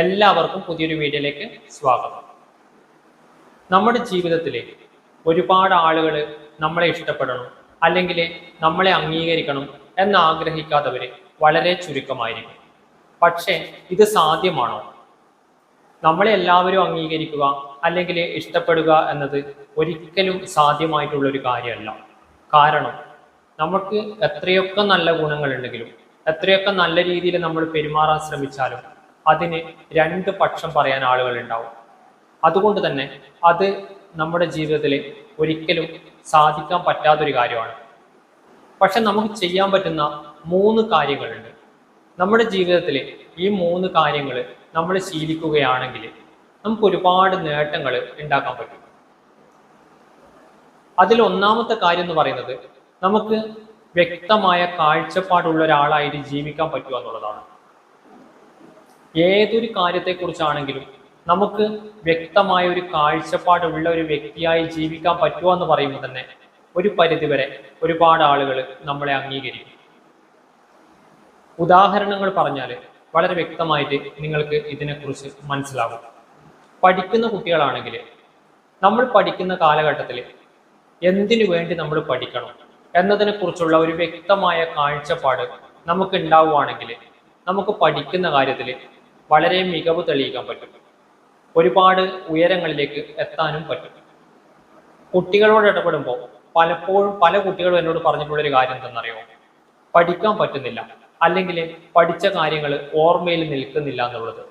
എല്ലാവർക്കും പുതിയൊരു വീഡിയോയിലേക്ക് സ്വാഗതം. നമ്മുടെ ജീവിതത്തിൽ ഒരുപാട് ആളുകൾ നമ്മളെ ഇഷ്ടപ്പെടണം അല്ലെങ്കിൽ നമ്മളെ അംഗീകരിക്കണം എന്ന് ആഗ്രഹിക്കാത്തവർ വളരെ ചുരുക്കമായിരിക്കും. പക്ഷേ ഇത് സാധ്യമാണോ? നമ്മളെ എല്ലാവരും അംഗീകരിക്കുക അല്ലെങ്കിൽ ഇഷ്ടപ്പെടുക എന്നത് ഒരിക്കലും സാധ്യമായിട്ടുള്ളൊരു കാര്യമല്ല. കാരണം നമുക്ക് എത്രയൊക്കെ നല്ല ഗുണങ്ങളുണ്ടെങ്കിലും എത്രയൊക്കെ നല്ല രീതിയിൽ നമ്മൾ പെരുമാറാൻ ശ്രമിച്ചാലും അതിന് രണ്ട് പക്ഷം പറയാൻ ആളുകൾ ഉണ്ടാവും അതുകൊണ്ട് തന്നെ അത് നമ്മുടെ ജീവിതത്തിൽ ഒരിക്കലും സാധിക്കാൻ പറ്റാത്തൊരു കാര്യമാണ്. പക്ഷെ നമുക്ക് ചെയ്യാൻ പറ്റുന്ന മൂന്ന് കാര്യങ്ങളുണ്ട്. നമ്മുടെ ജീവിതത്തിൽ ഈ മൂന്ന് കാര്യങ്ങൾ നമ്മൾ ശീലിക്കുകയാണെങ്കിൽ നമുക്ക് ഒരുപാട് നേട്ടങ്ങൾ ഉണ്ടാക്കാൻ പറ്റും. അതിൽ ഒന്നാമത്തെ കാര്യം എന്ന് പറയുന്നത് നമുക്ക് വ്യക്തമായ കാഴ്ചപ്പാടുള്ള ഒരാളായിട്ട് ജീവിക്കാൻ പറ്റുക എന്നുള്ളതാണ്. ഏതൊരു കാര്യത്തെക്കുറിച്ചാണെങ്കിലും നമുക്ക് വ്യക്തമായ ഒരു കാഴ്ചപ്പാടുള്ള ഒരു വ്യക്തിയായി ജീവിക്കാൻ പറ്റുക എന്ന് പറയുമ്പോൾ തന്നെ ഒരു പരിധിവരെ ഒരുപാട് ആളുകൾ നമ്മളെ അംഗീകരിക്കും. ഉദാഹരണങ്ങൾ പറഞ്ഞാൽ വളരെ വ്യക്തമായിട്ട് നിങ്ങൾക്ക് ഇതിനെക്കുറിച്ച് മനസ്സിലാകും പഠിക്കുന്ന കുട്ടികളാണെങ്കിൽ നമ്മൾ പഠിക്കുന്ന കാലഘട്ടത്തിൽ എന്തിനു വേണ്ടി നമ്മൾ പഠിക്കണം എന്നതിനെക്കുറിച്ചുള്ള ഒരു വ്യക്തമായ കാഴ്ചപ്പാട് നമുക്ക് ഉണ്ടാവുകയാണെങ്കിൽ നമുക്ക് പഠിക്കുന്ന കാര്യത്തിൽ വളരെ മികവ് തെളിയിക്കാൻ പറ്റും. ഒരുപാട് ഉയരങ്ങളിലേക്ക് എത്താനും പറ്റും. കുട്ടികളോട് ഇടപെടുമ്പോൾ പലപ്പോഴും പല കുട്ടികളും എന്നോട് പറഞ്ഞിട്ടുള്ളൊരു കാര്യം എന്തെന്നറിയോ പഠിക്കാൻ പറ്റുന്നില്ല. അല്ലെങ്കിൽ പഠിച്ച കാര്യങ്ങൾ ഓർമ്മയിൽ നിൽക്കുന്നില്ല എന്നുള്ളത്.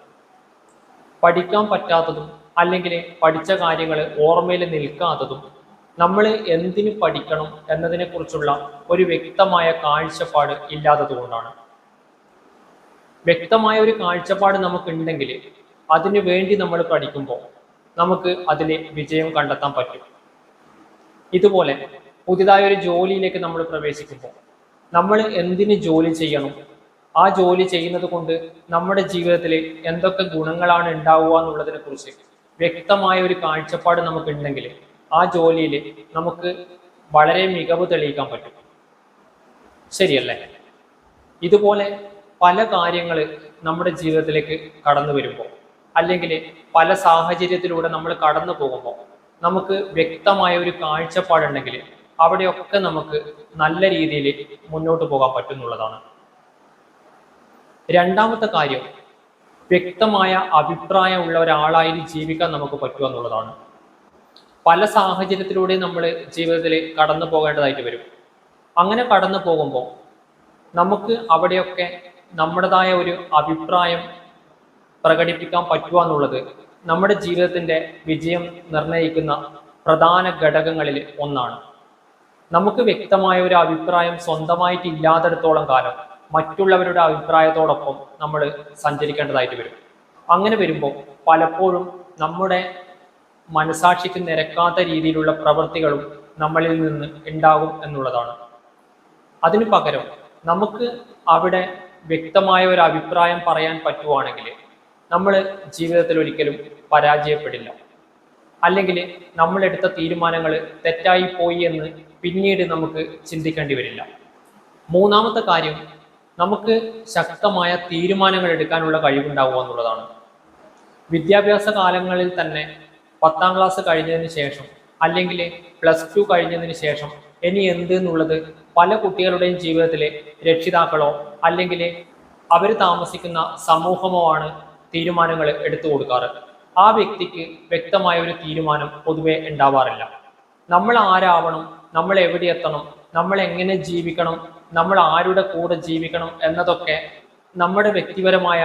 പഠിക്കാൻ പറ്റാത്തതും അല്ലെങ്കിൽ പഠിച്ച കാര്യങ്ങൾ ഓർമ്മയിൽ നിൽക്കാത്തതും നമ്മൾ എന്തിനു പഠിക്കണം എന്നതിനെക്കുറിച്ചുള്ള ഒരു വ്യക്തമായ കാഴ്ചപ്പാട് ഇല്ലാത്തത് കൊണ്ടാണ് വ്യക്തമായ ഒരു കാഴ്ചപ്പാട് നമുക്കുണ്ടെങ്കിൽ അതിനു വേണ്ടി നമ്മൾ പഠിക്കുമ്പോൾ നമുക്ക് അതിൽ വിജയം കണ്ടെത്താൻ പറ്റും. ഇതുപോലെ പുതിയതായ ഒരു ജോലിയിലേക്ക് നമ്മൾ പ്രവേശിക്കുമ്പോൾ നമ്മൾ എന്തിന് ജോലി ചെയ്യണം? ആ ജോലി ചെയ്യുന്നത് കൊണ്ട് നമ്മുടെ ജീവിതത്തിൽ എന്തൊക്കെ ഗുണങ്ങളാണ് ഉണ്ടാവുക എന്നുള്ളതിനെ കുറിച്ച് വ്യക്തമായ ഒരു കാഴ്ചപ്പാട് നമുക്കുണ്ടെങ്കിൽ ആ ജോലിയിൽ നമുക്ക് വളരെ മികവ് തെളിയിക്കാൻ പറ്റും. ശരിയല്ലേ? ഇതുപോലെ പല കാര്യങ്ങൾ നമ്മുടെ ജീവിതത്തിലേക്ക് കടന്നു വരുമ്പോൾ അല്ലെങ്കിൽ പല സാഹചര്യത്തിലൂടെ നമ്മൾ കടന്നു പോകുമ്പോൾ നമുക്ക് വ്യക്തമായ ഒരു കാഴ്ചപ്പാടുണ്ടെങ്കിൽ അവിടെയൊക്കെ നമുക്ക് നല്ല രീതിയിൽ മുന്നോട്ട് പോകാൻ പറ്റുന്നുള്ളതാണ്. രണ്ടാമത്തെ കാര്യം വ്യക്തമായ അഭിപ്രായമുള്ള ഒരാളായി ജീവിക്കാൻ നമുക്ക് പറ്റുക എന്നുള്ളതാണ്. പല സാഹചര്യത്തിലൂടെ നമ്മൾ ജീവിതത്തിൽ കടന്നു പോകേണ്ടതായിട്ട് വരും. അങ്ങനെ കടന്നു പോകുമ്പോൾ നമുക്ക് അവിടെയൊക്കെ നമ്മുടേതായ ഒരു അഭിപ്രായം പ്രകടിപ്പിക്കാൻ പറ്റുക എന്നുള്ളത് നമ്മുടെ ജീവിതത്തിന്റെ വിജയം നിർണയിക്കുന്ന പ്രധാന ഘടകങ്ങളിൽ ഒന്നാണ്. നമുക്ക് വ്യക്തമായ ഒരു അഭിപ്രായം സ്വന്തമായിട്ട് ഇല്ലാത്തിടത്തോളം കാലം മറ്റുള്ളവരുടെ അഭിപ്രായത്തോടൊപ്പം നമ്മൾ സഞ്ചരിക്കേണ്ടതായിട്ട് വരും. അങ്ങനെ വരുമ്പോൾ പലപ്പോഴും നമ്മുടെ മനസാക്ഷിക്ക് നിരക്കാത്ത രീതിയിലുള്ള പ്രവൃത്തികളും നമ്മളിൽ നിന്ന് ഉണ്ടാകും എന്നുള്ളതാണ്. അതിനു പകരം നമുക്ക് അവിടെ വ്യക്തമായ ഒരു അഭിപ്രായം പറയാൻ പറ്റുവാണെങ്കിൽ നമ്മൾ ജീവിതത്തിൽ ഒരിക്കലും പരാജയപ്പെടില്ല. അല്ലെങ്കിൽ നമ്മളെടുത്ത തീരുമാനങ്ങൾ തെറ്റായി പോയി എന്ന് പിന്നീട് നമുക്ക് ചിന്തിക്കേണ്ടി വരില്ല. മൂന്നാമത്തെ കാര്യം നമുക്ക് ശക്തമായ തീരുമാനങ്ങൾ എടുക്കാനുള്ള കഴിവുണ്ടാവുക എന്നുള്ളതാണ്. വിദ്യാഭ്യാസ കാലങ്ങളിൽ തന്നെ പത്താം ക്ലാസ് കഴിഞ്ഞതിന് ശേഷം അല്ലെങ്കിൽ പ്ലസ് ടു കഴിഞ്ഞതിന് ശേഷം ഇനി എന്ത് എന്നുള്ളത് പല കുട്ടികളുടെയും ജീവിതത്തിലെ രക്ഷിതാക്കളോ അല്ലെങ്കിൽ അവർ താമസിക്കുന്ന സമൂഹമോ ആണ് തീരുമാനങ്ങൾ എടുത്തു കൊടുക്കാറ്. ആ വ്യക്തിക്ക് വ്യക്തമായ ഒരു തീരുമാനം പൊതുവെ ഉണ്ടാവാറില്ല. നമ്മൾ ആരാവണം നമ്മൾ എവിടെ എത്തണം നമ്മൾ എങ്ങനെ ജീവിക്കണം നമ്മൾ ആരുടെ കൂടെ ജീവിക്കണം എന്നതൊക്കെ നമ്മുടെ വ്യക്തിപരമായ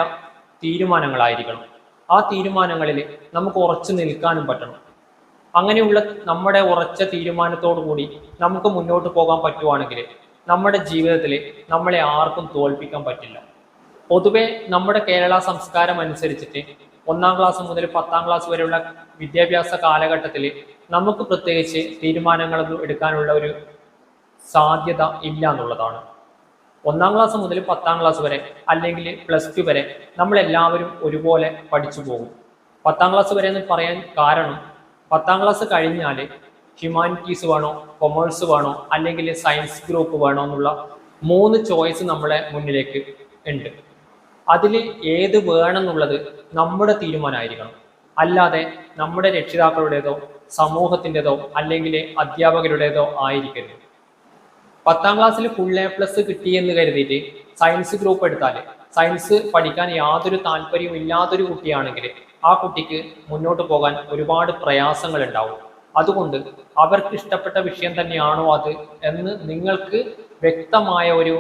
തീരുമാനങ്ങളായിരിക്കണം. ആ തീരുമാനങ്ങളിൽ നമുക്ക് ഉറച്ചു നിൽക്കാനും പറ്റണം. അങ്ങനെയുള്ള നമ്മുടെ ഉറച്ച തീരുമാനത്തോടു കൂടി നമുക്ക് മുന്നോട്ട് പോകാൻ പറ്റുവാണെങ്കിൽ നമ്മുടെ ജീവിതത്തിൽ നമ്മളെ ആർക്കും തോൽപ്പിക്കാൻ പറ്റില്ല. പൊതുവെ നമ്മുടെ കേരള സംസ്കാരം അനുസരിച്ചിട്ട് ഒന്നാം ക്ലാസ് മുതൽ പത്താം ക്ലാസ് വരെയുള്ള വിദ്യാഭ്യാസ കാലഘട്ടത്തിൽ നമുക്ക് പ്രത്യേകിച്ച് തീരുമാനങ്ങളൊന്നും എടുക്കാനുള്ള ഒരു സാധ്യത ഇല്ല എന്നുള്ളതാണ്. ഒന്നാം ക്ലാസ് മുതൽ പത്താം ക്ലാസ് വരെ അല്ലെങ്കിൽ പ്ലസ് ടു വരെ നമ്മളെല്ലാവരും ഒരുപോലെ പഠിച്ചു പോകും. പത്താം ക്ലാസ് വരെ എന്ന് പറയാൻ കാരണം പത്താം ക്ലാസ് കഴിഞ്ഞാൽ ഹ്യൂമാനിറ്റീസ് വേണോ കൊമേഴ്സ് വേണോ അല്ലെങ്കിൽ സയൻസ് ഗ്രൂപ്പ് വേണോ എന്നുള്ള മൂന്ന് ചോയ്സ് നമ്മളെ മുന്നിലേക്ക് ഉണ്ട്. അതിൽ ഏത് വേണമെന്നുള്ളത് നമ്മുടെ തീരുമാനമായിരിക്കണം. അല്ലാതെ നമ്മുടെ രക്ഷിതാക്കളുടേതോ സമൂഹത്തിന്റെതോ അല്ലെങ്കിൽ അധ്യാപകരുടേതോ ആയിരിക്കരുത്. പത്താം ക്ലാസ്സിൽ ഫുൾ എ പ്ലസ് കിട്ടിയെന്ന് കരുതിയിട്ട് സയൻസ് ഗ്രൂപ്പ് എടുത്താൽ സയൻസ് പഠിക്കാൻ യാതൊരു താല്പര്യവും ഇല്ലാത്തൊരു കുട്ടിയാണെങ്കിൽ ആ കുട്ടിക്ക് മുന്നോട്ട് പോകാൻ ഒരുപാട് പ്രയാസങ്ങൾ ഉണ്ടാവും അതുകൊണ്ട് അവർക്ക് ഇഷ്ടപ്പെട്ട വിഷയം തന്നെയാണോ അത് എന്ന് നിങ്ങൾക്ക് വ്യക്തമായ ഒരു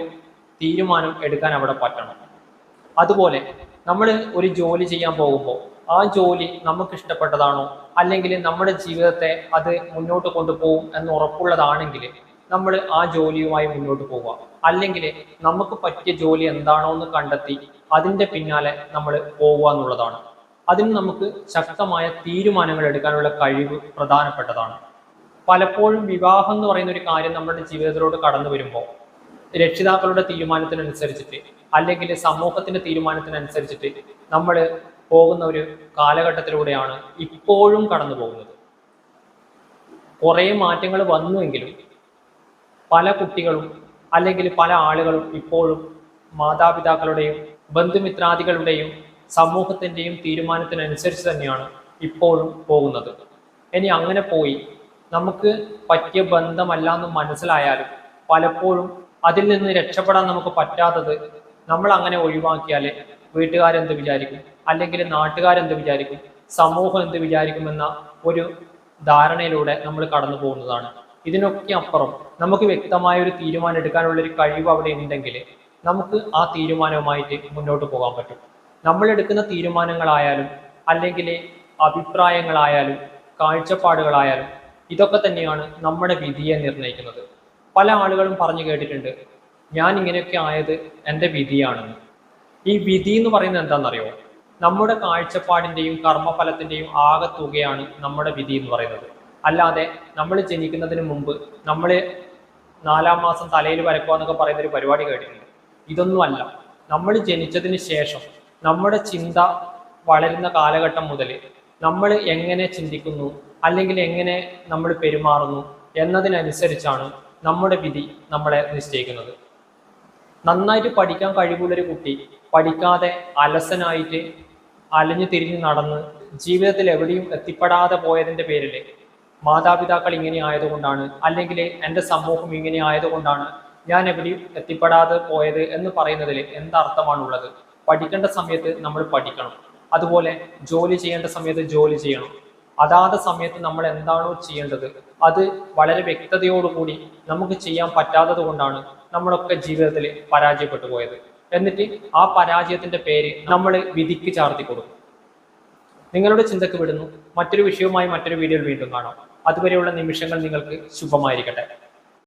തീരുമാനം എടുക്കാൻ അവിടെ പറ്റണം. അതുപോലെ നമ്മൾ ഒരു ജോലി ചെയ്യാൻ പോകുമ്പോൾ ആ ജോലി നമുക്ക് ഇഷ്ടപ്പെട്ടതാണോ? അല്ലെങ്കിൽ നമ്മുടെ ജീവിതത്തെ അത് മുന്നോട്ട് കൊണ്ടുപോകും എന്ന് ഉറപ്പുള്ളതാണെങ്കിൽ നമ്മൾ ആ ജോലിയുമായി മുന്നോട്ട് പോവുക. അല്ലെങ്കിൽ നമുക്ക് പറ്റിയ ജോലി എന്താണോ എന്ന് കണ്ടെത്തി അതിന്റെ പിന്നാലെ നമ്മൾ പോവുക എന്നുള്ളതാണ്. അതിന് നമുക്ക് ശക്തമായ തീരുമാനങ്ങൾ എടുക്കാനുള്ള കഴിവ് പ്രധാനപ്പെട്ടതാണ്. പലപ്പോഴും വിവാഹം എന്ന് പറയുന്ന ഒരു കാര്യം നമ്മുടെ ജീവിതത്തിലോട്ട് കടന്നു വരുമ്പോൾ രക്ഷിതാക്കളുടെ തീരുമാനത്തിനനുസരിച്ചിട്ട് അല്ലെങ്കിൽ സമൂഹത്തിന്റെ തീരുമാനത്തിനനുസരിച്ചിട്ട് നമ്മൾ പോകുന്ന ഒരു കാലഘട്ടത്തിലൂടെയാണ് ഇപ്പോഴും കടന്നു പോകുന്നത്. കുറേ മാറ്റങ്ങൾ വന്നുവെങ്കിലും പല കുട്ടികളും അല്ലെങ്കിൽ പല ആളുകളും ഇപ്പോഴും മാതാപിതാക്കളുടെയും ബന്ധുമിത്രാദികളുടെയും സമൂഹത്തിന്റെയും തീരുമാനത്തിനനുസരിച്ച് തന്നെയാണ് ഇപ്പോഴും പോകുന്നത്. ഇനി അങ്ങനെ പോയി നമുക്ക് പറ്റിയ ബന്ധമല്ല എന്ന് മനസ്സിലായാലും പലപ്പോഴും അതിൽ നിന്ന് രക്ഷപ്പെടാൻ നമുക്ക് പറ്റാത്തത് നമ്മൾ അങ്ങനെ ഒഴിവാക്കിയാൽ വീട്ടുകാരെന്ത് വിചാരിക്കും? അല്ലെങ്കിൽ നാട്ടുകാരെന്ത് വിചാരിക്കും? സമൂഹം എന്ത് വിചാരിക്കുമെന്ന ഒരു ധാരണയിലൂടെ നമ്മൾ കടന്നു പോകുന്നതാണ്. ഇതിനൊക്കെ അപ്പുറം നമുക്ക് വ്യക്തമായ ഒരു തീരുമാനം എടുക്കാനുള്ള ഒരു കഴിവ് അവിടെ ഉണ്ടെങ്കിൽ നമുക്ക് ആ തീരുമാനവുമായിട്ട് മുന്നോട്ട് പോകാൻ പറ്റും. നമ്മൾ എടുക്കുന്ന തീരുമാനങ്ങളായാലും അല്ലെങ്കിൽ അഭിപ്രായങ്ങളായാലും കാഴ്ചപ്പാടുകളായാലും ഇതൊക്കെ തന്നെയാണ് നമ്മുടെ വിധിയെ നിർണയിക്കുന്നത്. പല ആളുകളും പറഞ്ഞു കേട്ടിട്ടുണ്ട് ഞാൻ ഇങ്ങനെയൊക്കെ ആയത് എന്റെ വിധിയാണെന്ന്. ഈ വിധി എന്ന് പറയുന്നത് എന്താണെന്നറിയോ? നമ്മുടെ കാഴ്ചപ്പാടിന്റെയും കർമ്മഫലത്തിന്റെയും ആകത്തുകയാണ് നമ്മുടെ വിധി എന്ന് പറയുന്നത്. അല്ലാതെ നമ്മൾ ജനിക്കുന്നതിന് മുമ്പ് നമ്മൾ നാലാം മാസം തലയിൽ വരക്കുക എന്നൊക്കെ പറയുന്നൊരു പരിപാടി കേട്ടിട്ടുണ്ട്. ഇതൊന്നുമല്ല നമ്മൾ ജനിച്ചതിന് ശേഷം നമ്മുടെ ചിന്ത വളരുന്ന കാലഘട്ടം മുതൽ നമ്മൾ എങ്ങനെ ചിന്തിക്കുന്നു അല്ലെങ്കിൽ എങ്ങനെ നമ്മൾ പെരുമാറുന്നു എന്നതിനനുസരിച്ചാണ് നമ്മുടെ വിധി നമ്മളെ നിശ്ചയിക്കുന്നത്. നന്നായിട്ട് പഠിക്കാൻ കഴിവുള്ളൊരു കുട്ടി പഠിക്കാതെ അലസനായിട്ട് അലഞ്ഞു തിരിഞ്ഞ് നടന്ന് ജീവിതത്തിൽ എവിടെയും എത്തിപ്പെടാതെ പോയതിന്റെ പേരിൽ മാതാപിതാക്കൾ ഇങ്ങനെ ആയതുകൊണ്ടാണ് അല്ലെങ്കിൽ എന്റെ സമൂഹം ഇങ്ങനെ ആയതുകൊണ്ടാണ് ഞാൻ എവിടെയും എത്തിപ്പെടാതെ പോയത് എന്ന് പറയുന്നതിൽ എന്തർത്ഥമാണുള്ളത്? പഠിക്കേണ്ട സമയത്ത് നമ്മൾ പഠിക്കണം. അതുപോലെ ജോലി ചെയ്യേണ്ട സമയത്ത് ജോലി ചെയ്യണം. അതാത് സമയത്ത് നമ്മൾ എന്താണോ ചെയ്യേണ്ടത് അത് വളരെ വ്യക്തതയോടുകൂടി നമുക്ക് ചെയ്യാൻ പറ്റാത്തത് കൊണ്ടാണ് നമ്മളൊക്കെ ജീവിതത്തിൽ പരാജയപ്പെട്ടു പോയത്. എന്നിട്ട് ആ പരാജയത്തിന്റെ പേര് നമ്മൾ വിധിക്ക് ചാർത്തി കൊടുക്കും. നിങ്ങളുടെ ചിന്തക്ക് വിടുന്നു. മറ്റൊരു വിഷയവുമായി മറ്റൊരു വീഡിയോയിൽ വീണ്ടും കാണാം. അതുവരെയുള്ള നിമിഷങ്ങൾ നിങ്ങൾക്ക് ശുഭമായിരിക്കട്ടെ.